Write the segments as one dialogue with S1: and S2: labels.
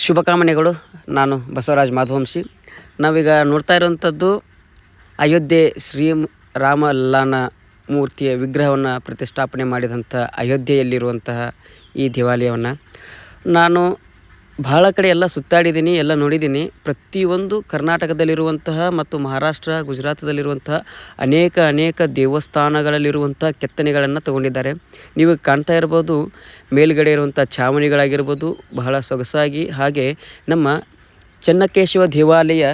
S1: ಶುಭಕಾಮನೆಗಳು. ನಾನು ಬಸವರಾಜ್ ಮಾಧವಂಶಿ. ನಾವೀಗ ನೋಡ್ತಾ ಇರುವಂಥದ್ದು ಅಯೋಧ್ಯೆ ಶ್ರೀ ರಾಮ ಲಲ್ಲಾನ ಮೂರ್ತಿಯ ವಿಗ್ರಹವನ್ನು ಪ್ರತಿಷ್ಠಾಪನೆ ಮಾಡಿದಂಥ ಅಯೋಧ್ಯೆಯಲ್ಲಿರುವಂತಹ ಈ ದೇವಾಲಯವನ್ನು. ನಾನು ಬಹಳ ಕಡೆ ಎಲ್ಲ ಸುತ್ತಾಡಿದ್ದೀನಿ, ಎಲ್ಲ ನೋಡಿದ್ದೀನಿ. ಪ್ರತಿಯೊಂದು ಕರ್ನಾಟಕದಲ್ಲಿರುವಂತಹ ಮತ್ತು ಮಹಾರಾಷ್ಟ್ರ, ಗುಜರಾತದಲ್ಲಿರುವಂತಹ ಅನೇಕ ಅನೇಕ ದೇವಸ್ಥಾನಗಳಲ್ಲಿರುವಂಥ ಕೆತ್ತನೆಗಳನ್ನು ತಗೊಂಡಿದ್ದಾರೆ. ನೀವು ಕಾಣ್ತಾ ಇರ್ಬೋದು, ಮೇಲುಗಡೆ ಇರುವಂಥ ಛಾವಣಿಗಳಾಗಿರ್ಬೋದು, ಬಹಳ ಸೊಗಸಾಗಿ. ಹಾಗೆ ನಮ್ಮ ಚೆನ್ನಕೇಶವ ದೇವಾಲಯ,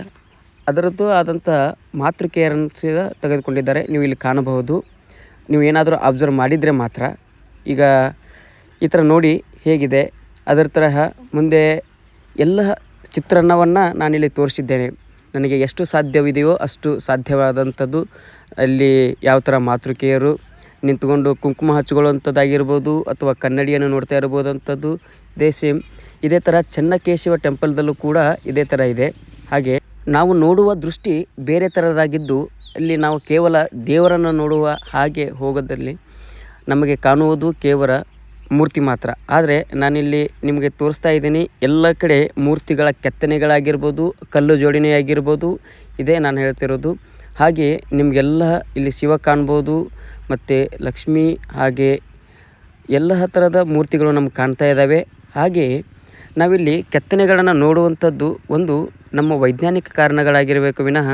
S1: ಅದರದ್ದು ಆದಂಥ ಮಾತೃಕೆಯನ್ನು ಸಹ ತೆಗೆದುಕೊಂಡಿದ್ದಾರೆ. ನೀವು ಇಲ್ಲಿ ಕಾಣಬಹುದು. ನೀವು ಏನಾದರೂ ಅಬ್ಸರ್ವ್ ಮಾಡಿದರೆ ಮಾತ್ರ. ಈಗ ಈ ಥರ ನೋಡಿ ಹೇಗಿದೆ. ಅದರ ತರಹ ಮುಂದೆ ಎಲ್ಲ ಚಿತ್ರಾನ್ನವನ್ನು ನಾನಿಲ್ಲಿ ತೋರಿಸಿದ್ದೇನೆ. ನನಗೆ ಎಷ್ಟು ಸಾಧ್ಯವಿದೆಯೋ ಅಷ್ಟು ಸಾಧ್ಯವಾದಂಥದ್ದು. ಅಲ್ಲಿ ಯಾವ ಥರ ಮಾತೃಕೆಯರು ನಿಂತುಕೊಂಡು ಕುಂಕುಮ ಹಚ್ಕೊಳ್ಳುವಂಥದ್ದಾಗಿರ್ಬೋದು ಅಥವಾ ಕನ್ನಡಿಯನ್ನು ನೋಡ್ತಾ ಇರ್ಬೋದಂಥದ್ದು ಇದೇ ಸೇಮ್, ಇದೇ ಥರ ಚೆನ್ನಕೇಶವ ಟೆಂಪಲ್ದಲ್ಲೂ ಕೂಡ ಇದೇ ಥರ ಇದೆ. ಹಾಗೆ ನಾವು ನೋಡುವ ದೃಷ್ಟಿ ಬೇರೆ ಥರದಾಗಿದ್ದು ಅಲ್ಲಿ ನಾವು ಕೇವಲ ದೇವರನ್ನು ನೋಡುವ ಹಾಗೆ ಹೋಗೋದಲ್ಲಿ ನಮಗೆ ಕಾಣುವುದು ಕೇವಲ ಮೂರ್ತಿ ಮಾತ್ರ. ಆದರೆ ನಾನಿಲ್ಲಿ ನಿಮಗೆ ತೋರಿಸ್ತಾ ಇದ್ದೀನಿ, ಎಲ್ಲ ಕಡೆ ಮೂರ್ತಿಗಳ ಕೆತ್ತನೆಗಳಾಗಿರ್ಬೋದು, ಕಲ್ಲು ಜೋಡಣೆ ಆಗಿರ್ಬೋದು, ಇದೇ ನಾನು ಹೇಳ್ತಿರೋದು. ಹಾಗೆ ನಿಮಗೆಲ್ಲ ಇಲ್ಲಿ ಶಿವ ಕಾಣ್ಬೋದು, ಮತ್ತು ಲಕ್ಷ್ಮಿ ಹಾಗೆ ಎಲ್ಲ ಥರದ ಮೂರ್ತಿಗಳು ನಮ್ಗೆ ಕಾಣ್ತಾ ಇದ್ದಾವೆ. ಹಾಗೆ ನಾವಿಲ್ಲಿ ಕೆತ್ತನೆಗಳನ್ನು ನೋಡುವಂಥದ್ದು ಒಂದು ನಮ್ಮ ವೈಜ್ಞಾನಿಕ ಕಾರಣಗಳಾಗಿರಬೇಕು ವಿನಃ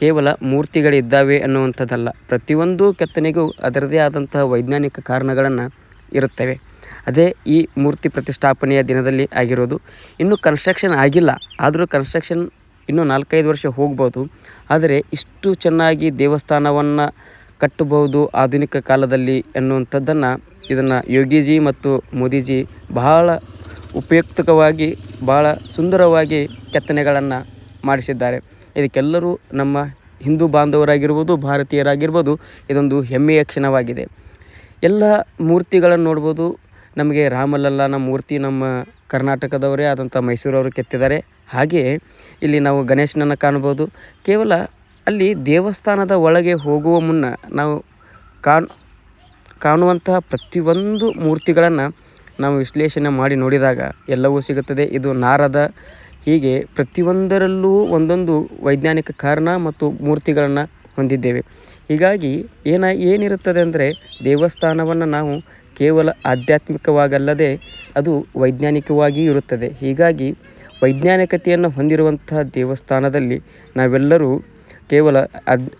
S1: ಕೇವಲ ಮೂರ್ತಿಗಳಿದ್ದಾವೆ ಅನ್ನುವಂಥದ್ದಲ್ಲ. ಪ್ರತಿಯೊಂದು ಕೆತ್ತನೆಗೂ ಅದರದೇ ಆದಂತಹ ವೈಜ್ಞಾನಿಕ ಕಾರಣಗಳನ್ನು ಇರುತ್ತವೆ. ಅದೇ ಈ ಮೂರ್ತಿ ಪ್ರತಿಷ್ಠಾಪನೆಯ ದಿನದಲ್ಲಿ ಆಗಿರೋದು. ಇನ್ನೂ ಕನ್ಸ್ಟ್ರಕ್ಷನ್ ಆಗಿಲ್ಲ. ಆದರೂ ಕನ್ಸ್ಟ್ರಕ್ಷನ್ ಇನ್ನೂ ನಾಲ್ಕೈದು ವರ್ಷ ಹೋಗ್ಬೋದು. ಆದರೆ ಇಷ್ಟು ಚೆನ್ನಾಗಿ ದೇವಸ್ಥಾನವನ್ನು ಕಟ್ಟಬಹುದು ಆಧುನಿಕ ಕಾಲದಲ್ಲಿ ಎನ್ನುವಂಥದ್ದನ್ನು ಇದನ್ನು ಯೋಗೀಜಿ ಮತ್ತು ಮೋದಿಜಿ ಬಹಳ ಉಪಯುಕ್ತಕವಾಗಿ ಭಾಳ ಸುಂದರವಾಗಿ ಕೆತ್ತನೆಗಳನ್ನು ಮಾಡಿಸಿದ್ದಾರೆ. ಇದಕ್ಕೆಲ್ಲರೂ ನಮ್ಮ ಹಿಂದೂ ಬಾಂಧವರಾಗಿರ್ಬೋದು, ಭಾರತೀಯರಾಗಿರ್ಬೋದು ಇದೊಂದು ಹೆಮ್ಮೆಯ ಕ್ಷಣವಾಗಿದೆ. ಎಲ್ಲ ಮೂರ್ತಿಗಳನ್ನು ನೋಡ್ಬೋದು ನಮಗೆ ರಾಮಲಲ್ಲನ ಮೂರ್ತಿ ನಮ್ಮ ಕರ್ನಾಟಕದವರೇ ಆದಂಥ ಮೈಸೂರವರು ಕೆತ್ತಿದ್ದಾರೆ. ಹಾಗೆಯೇ ಇಲ್ಲಿ ನಾವು ಗಣೇಶನನ್ನು ಕಾಣ್ಬೋದು ಕೇವಲ ಅಲ್ಲಿ ದೇವಸ್ಥಾನದ ಒಳಗೆ ಹೋಗುವ ಮುನ್ನ ನಾವು ಕಾಣ್, ಕಾಣುವಂತಹ ಪ್ರತಿಯೊಂದು ಮೂರ್ತಿಗಳನ್ನು ನಾವು ವಿಶ್ಲೇಷಣೆ ಮಾಡಿ ನೋಡಿದಾಗ ಎಲ್ಲವೂ ಸಿಗುತ್ತದೆ. ಇದು ನಾರದ ಹೀಗೆ ಪ್ರತಿಯೊಂದರಲ್ಲೂ ಒಂದೊಂದು ವೈಜ್ಞಾನಿಕ ಕಾರಣ ಮತ್ತು ಮೂರ್ತಿಗಳನ್ನು ಹೊಂದಿದ್ದೇವೆ. ಹೀಗಾಗಿ ಏನ, ಏನಿರುತ್ತದೆ ಅಂದರೆ ದೇವಸ್ಥಾನವನ್ನು ನಾವು ಕೇವಲ ಆಧ್ಯಾತ್ಮಿಕವಾಗಲ್ಲದೆ ಅದು ವೈಜ್ಞಾನಿಕವಾಗಿಯೂ ಇರುತ್ತದೆ. ಹೀಗಾಗಿ ವೈಜ್ಞಾನಿಕತೆಯನ್ನು ಹೊಂದಿರುವಂತಹ ದೇವಸ್ಥಾನದಲ್ಲಿ ನಾವೆಲ್ಲರೂ ಕೇವಲ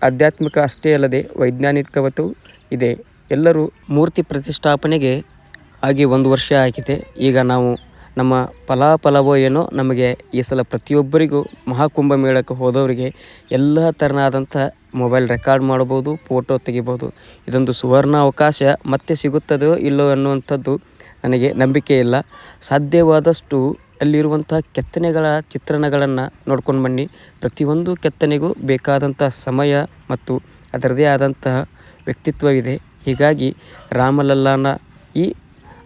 S1: ಆಧ್ಯಾತ್ಮಿಕ ಅಷ್ಟೇ ಅಲ್ಲದೆ ವೈಜ್ಞಾನಿಕವತು ಇದೆ. ಎಲ್ಲರೂ ಮೂರ್ತಿ ಪ್ರತಿಷ್ಠಾಪನೆಗೆ ಆಗಿ ಒಂದು ವರ್ಷ ಆಗಿದೆ. ಈಗ ನಾವು ನಮ್ಮ ಫಲಾಫಲವೋ ಏನೋ ನಮಗೆ ಈ ಸಲ ಪ್ರತಿಯೊಬ್ಬರಿಗೂ ಮಹಾಕುಂಭ ಮೇಳಕ್ಕೆ ಹೋದವರಿಗೆ ಎಲ್ಲ ಥರನಾದಂಥ ಮೊಬೈಲ್ ರೆಕಾರ್ಡ್ ಮಾಡ್ಬೋದು, ಫೋಟೋ ತೆಗಿಬೋದು. ಇದೊಂದು ಸುವರ್ಣ ಅವಕಾಶ. ಮತ್ತೆ ಸಿಗುತ್ತದೋ ಇಲ್ಲೋ ಅನ್ನುವಂಥದ್ದು ನನಗೆ ನಂಬಿಕೆ ಇಲ್ಲ. ಸಾಧ್ಯವಾದಷ್ಟು ಅಲ್ಲಿರುವಂಥ ಕೆತ್ತನೆಗಳ ಚಿತ್ರಣಗಳನ್ನು ನೋಡ್ಕೊಂಡು ಬನ್ನಿ. ಪ್ರತಿಯೊಂದು ಕೆತ್ತನೆಗೂ ಬೇಕಾದಂಥ ಸಮಯ ಮತ್ತು ಅದರದೇ ಆದಂತಹ ವ್ಯಕ್ತಿತ್ವವಿದೆ. ಹೀಗಾಗಿ ರಾಮಲಲ್ಲಾನ ಈ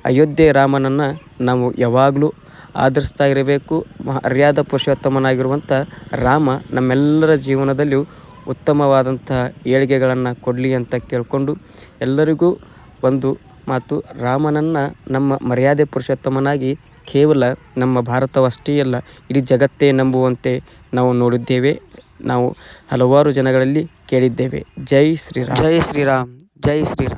S1: ಅಯೋಧ್ಯೆ ರಾಮನನ್ನು ನಾವು ಯಾವಾಗಲೂ ಆದರಿಸ್ತಾ ಇರಬೇಕು. ಮರ್ಯಾದ ಪುರುಷೋತ್ತಮನಾಗಿರುವಂಥ ರಾಮ ನಮ್ಮೆಲ್ಲರ ಜೀವನದಲ್ಲಿಯೂ ಉತ್ತಮವಾದಂತಹ ಏಳಿಗೆಗಳನ್ನು ಕೊಡಲಿ ಅಂತ ಕೇಳಿಕೊಂಡು ಎಲ್ಲರಿಗೂ ಒಂದು ಮಾತು. ರಾಮನನ್ನು ನಮ್ಮ ಮರ್ಯಾದೆ ಪುರುಷೋತ್ತಮನಾಗಿ ಕೇವಲ ನಮ್ಮ ಭಾರತವಷ್ಟೇ ಅಲ್ಲ, ಇಡೀ ಜಗತ್ತೇ ನಂಬುವಂತೆ ನಾವು ನೋಡಿದ್ದೇವೆ. ನಾವು ಹಲವಾರು ಜನಗಳಲ್ಲಿ ಕೇಳಿದ್ದೇವೆ. ಜೈ ಶ್ರೀರಾಮ್. ಜೈ ಶ್ರೀರಾಮ್. ಜೈ ಶ್ರೀರಾಮ್.